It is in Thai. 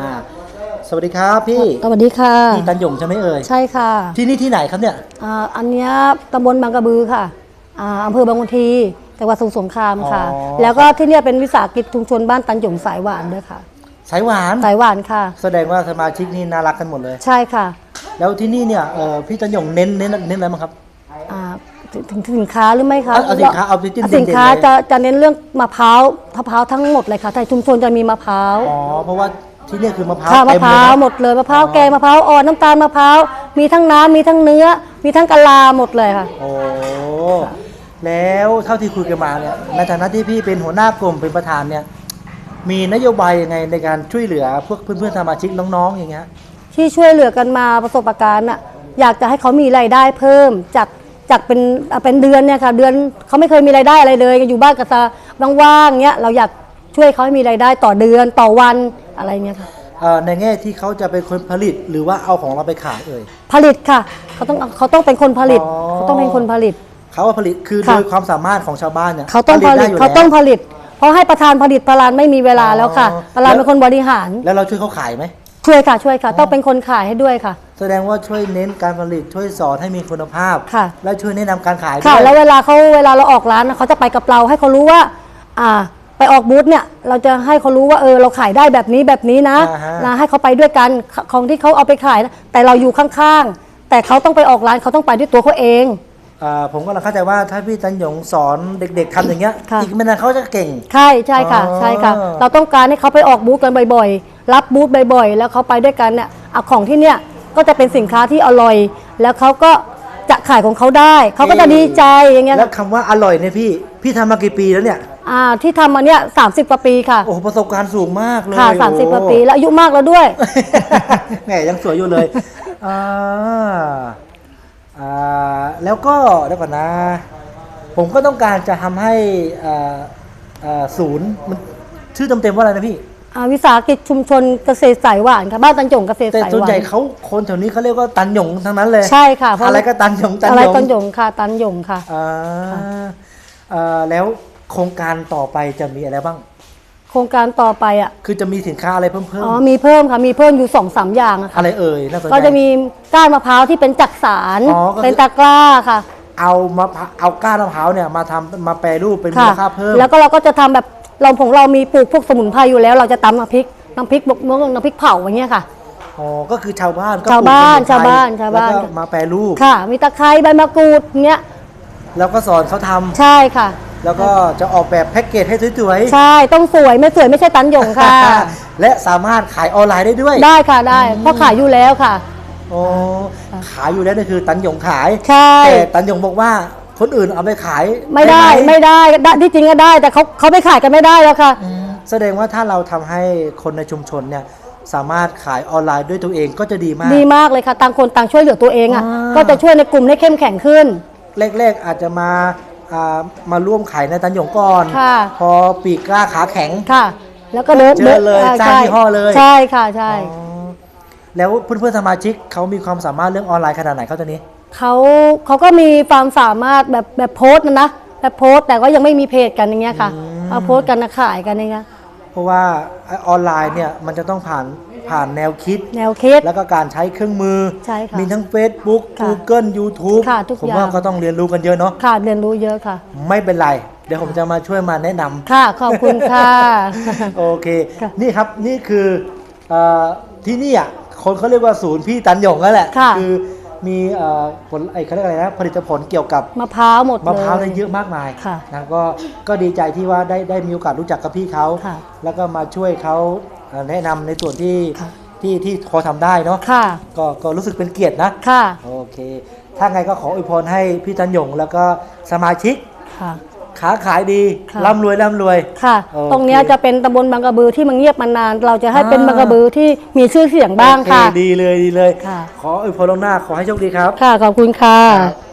อ่าสวัสดีครับพี่สวัสดีค่ะพี่ตันหยงใช่ไหมเอ่ยใช่ค่ะที่นี่ที่ไหนครับเนี่ยอ่าอันเนี้ยตำบลบางกระบือค่ะอ่าอำเภอบางคนทีจังหวัดสมุทรสงครามค่ะ อ๋อ แล้วก็ที่เนี่ยเป็นวิสาหกิจชุมชนบ้านตันหยงสายหวานด้วยค่ะ สายหวาน สายหวานค่ะ แสดงว่าสมาชิกนี่น่ารักกันหมดเลย ใช่ค่ะแล้วที่นี่เนี่ยเอ่อพี่ตันหยงเน้นเน้นเน้นอะไรบ้างครับ อ่าถึงถึงสินค้าหรือไม่คะเอาเอาสินค้าเอาที่เด่นๆสินค้าเลย จะจะเน้นเรื่องมะพร้าวมะพร้าวทั้งหมดเลยค่ะในชุมชนจะมีมะพร้าว อ๋อเพราะว่า ที่เนี่ยคือมะพร้าวค่ะมะเต็มพเลยร้าวนะหมดเลยมะพร้าวแกงมะพร้าวอ่อนน้ำตาลมะพร้าวมีทั้งน้ำมีทั้งเนื้อ มีทั้งกะลาหมดเลยค่ะ โอ้แล้วเท่าที่คุยกันมาเนี่ยในฐานะที่พี่เป็นหัวหน้ากลุ่มเป็นประธานเนี่ยมีนโยบายยังไงในการช่วยเหลือพวกเพื่อนๆสมาชิกน้องๆอย่างเงี้ย ที่ช่วยเหลือกันมาประสบการณ์อะอยากจะให้เขามีรายได้เพิ่มจากจากเป็นอะเป็นเดือนเนี่ยค่ะเดือนเขาไม่เคยมีรายได้อะไรเลยอยู่บ้านกับตาว่างๆเงี้ยเราอยากช่วยเขาให้มีรายได้ต่อเดือนต่อวัน อะไรเงี้ยค่ะเอ่อในแง่ที่เขาจะเป็นคนผลิตหรือว่าเอาของเราไปขายเอ่ย ผลิตค่ะ เขาต้องเขาต้องเป็นคนผลิต อ๋อ เขาต้องเป็นคนผลิต เขาว่าผลิตคือค่ะ โดยความสามารถของชาวบ้านเนี่ยเขาต้องผได้ลิตยู่เขาต้องแล้วผลิต เพราะให้ประธานผลิตประธานไม่มีเวลาแล้วค่ะอ๋อประธานเป็นคนบริหาร แล้วเราช่วยเขาขายไหม ช่วยค่ะช่วยค่ะ ต้องเป็นคนขายให้ด้วยค่ะ แสดงว่าช่วยเน้นการผลิตช่วยสอนให้มีคุณภาพ ค่ะ และช่วยแนะนำการขายค่ะ ด้วยแล้วเวลาเขาเวลาเราออกร้านนะเขาจะไปกับเราให้เขารู้ว่า อ่า ไปออกบูธเนี่ยเราจะให้เขารู้ว่าเออเราขายได้แบบนี้แบบนี้นะอ่าฮะ นะให้เขาไปด้วยกันขของที่เขาเอาไปขายนะแต่เราอยู่ข้างๆ แต่เขาต้องไปออกร้านเขาต้องไปด้วยตัวเขาเอง อ่าผมก็เลยเข้าใจว่าถ้าพี่ตันหยงสอนเด็ก ๆทำอย่างเงี้ยค่ะ อีกไม่นานเขาจะเก่ง ใช่ใช่ค่ะอ๋อ ใช่ค่ะ เราต้องการให้เขาไปออกบูธกันบ่อยๆ รับบูธบ่อยๆ แล้วเขาไปด้วยกันเนี่ยเอาของที่เนี่ยก็จะเป็นสินค้าที่อร่อย แล้วเขาก็จะขายของเขาได้ เขาก็จะดีใจอย่างเงี้ยแล้วคำว่าอร่อยเนี่ยพี่ พี่ทำมากี่ปีแล้วเนี่ย อ่าที่ทำมาเนี่ยสามสิบกว่าปีค่ะโอ้โหประสบการณ์สูงมากเลยค่ะสามสิบกว่าปีโอ้แล้วอายุมากแล้วด้วย แหมยังสวยอยู่เลยอ่าอ่าแล้วก็เดี๋ยวก่อนนะ ผมก็ต้องการจะทำให้อ่าอ่าศูนย์มันชื่อเต็มๆว่าอะไรนะพี่ อ่าวิสาหกิจชุมชนเกษตรสายหวานค่ะบ้านตันจงเกษตรแต่สายส่วนหวาใหญ่นเขาคนแถวนี้เขาเรียกว่าตันหยงทั้งนั้นเลยใช่ค่ะเพราะอะไรก็ตันหยงตันหยงอะไรตันจงค่ะ ตันยงค่ะ อ่าอ่าแล้ว โครงการต่อไปจะมีอะไรบ้าง โครงการต่อไปอะ คือจะมีสินค้าอะไรเพิ่มเพิ่มอ๋อ มีเพิ่มค่ะ มีเพิ่มอยู่สองสามอย่างอะค่ะ อะไรเอ่ยน่าสนใจ ก็จะมีก้านมะพร้าวที่เป็นจักสารอ๋อก็คือ เป็นตะกร้าค่ะเอามะพร้าวเอาก้านมะพร้าวเนี่ยมาทำมาแปรรูปเป็นมูค่ะ ลค่าเพิ่ม แล้วก็เราก็จะทำแบบเราของเรามีปลูกพวกสมุนไพรอยู่แล้ว เราจะตำน้ำพริกน้ำพริกบกมะน้ำพริกเผาอย่างเงี้ยค่ะ อ๋อ ก็คือชาวบ้านก็ชาวบ้านปลูกสมุไพรชาวบ้านชาวบ้าน แล้วก็มาแปรรูป ค่ะ มีตะไคร้ใบมะกรูดเงี้ย แล้วก็สอนเขาทำใช่ค่ะ แล้วก็จะออกแบบแพ็กเกจให้สวยใช่ ต้องสวยไม่สวยไม่ใช่ตันหยงค่ะ และสามารถขายออนไลน์ได้ด้วย ได้ค่ะได้เพราะขายอยู่แล้วค่ะโอ้ขายอยู่แล้วนี่คือตันหยงขายใช่แต่ตันหยงบอกว่าคนอื่นเอาไปขาย ไม่ได้หไม่ได้ได้ที่จริงก็ได้ แต่เขาเขาไปขายกันไม่ได้แล้วค่ะอืมแสดงว่าถ้าเราทำให้คนในชุมชนเนี่ยสามารถขายออนไลน์ด้วยตัวเองก็จะดีมาก ดีมากเลยค่ะ ต่างคนต่างช่วยเหลือตัวเองอะอ่าก็จะช่วยในกลุ่มให้เข้มแข็งขึ้นแรกๆอาจจะมา อ่ามาร่วมขายในตันหยงก่อน ค่ะ พอปีกกล้าขาแข็ง ค่ะ แล้วก็เดินเจอเลยดินสร้างใช่ยี่ห้อเลย ใช่ค่ะใช่อ๋อแล้วเพื่อนๆสมาชิกเขามีความสามารถเรื่องออนไลน์ขนาดไหนเขาตอนนี้ เขาเขาก็มีความสามารถแบบแบบโพสต์นะนะแบบโพสต์แต่ก็ยังไม่มีเพจกันอย่างเงี้ยค่ะอืมเอาโพสต์กันนะขายกันอย่างเงี้ย เพราะว่าออนไลน์เนี่ยมันจะต้องผ่าน ผ่านแนวคิด แนวคิด แล้วก็การใช้เครื่องมือ ใช่ค่ะมีทั้ง Facebook ค่ะ Google YouTube ค่ะทุกผมอย่างว่าก็ต้องเรียนรู้กันเยอะเนาะค่ะเรียนรู้เยอะค่ะ ไม่เป็นไร เดี๋ยวผมจะมาช่วยมาแนะนำ ค่ะขอบคุณค่ะ โอเค ค่ะนี่ครับนี่คือเออที่นี่อะคนเขาเรียกว่าศูนย์พี่ตันหยงนั่นแหละค่ะ อมีเอ่อผลไอ้เขาเรียกอะไรนะผลิตผลเกี่ยวกับมะพร้าวหมดเลย มะพร้าวได้เยอะมากมายค่ะนะก็ก็ดีใจที่ว่าได้ได้มีโอกาสรู้จักกับพี่เขาค่ะแล้วก็มาช่วยเขาเอ่อ แนะนำในส่วนที่ค่ะที่ที่พอทำได้เนาะค่ะก็ก็รู้สึกเป็นเกียรตินะค่ะโอเค ถ้าไงก็ขออวยพรให้พี่ตันหยงแล้วก็สมาชิกค่ะค้าขายดีค่ะร่ำรวยร่ำรวยค่ะโอเคตรงเนี้ยจะเป็นตำบลบางกระบือที่มันเงียบมานาน เราจะให้เป็นอ่าบางกระบือที่มีชื่อเสียงบ้างค่ะโอเดีเลยดีเลยค่ะขออวยพรลวงหน้าขอให้โชคดีครับ ค่ะขอบคุณค่ะครับ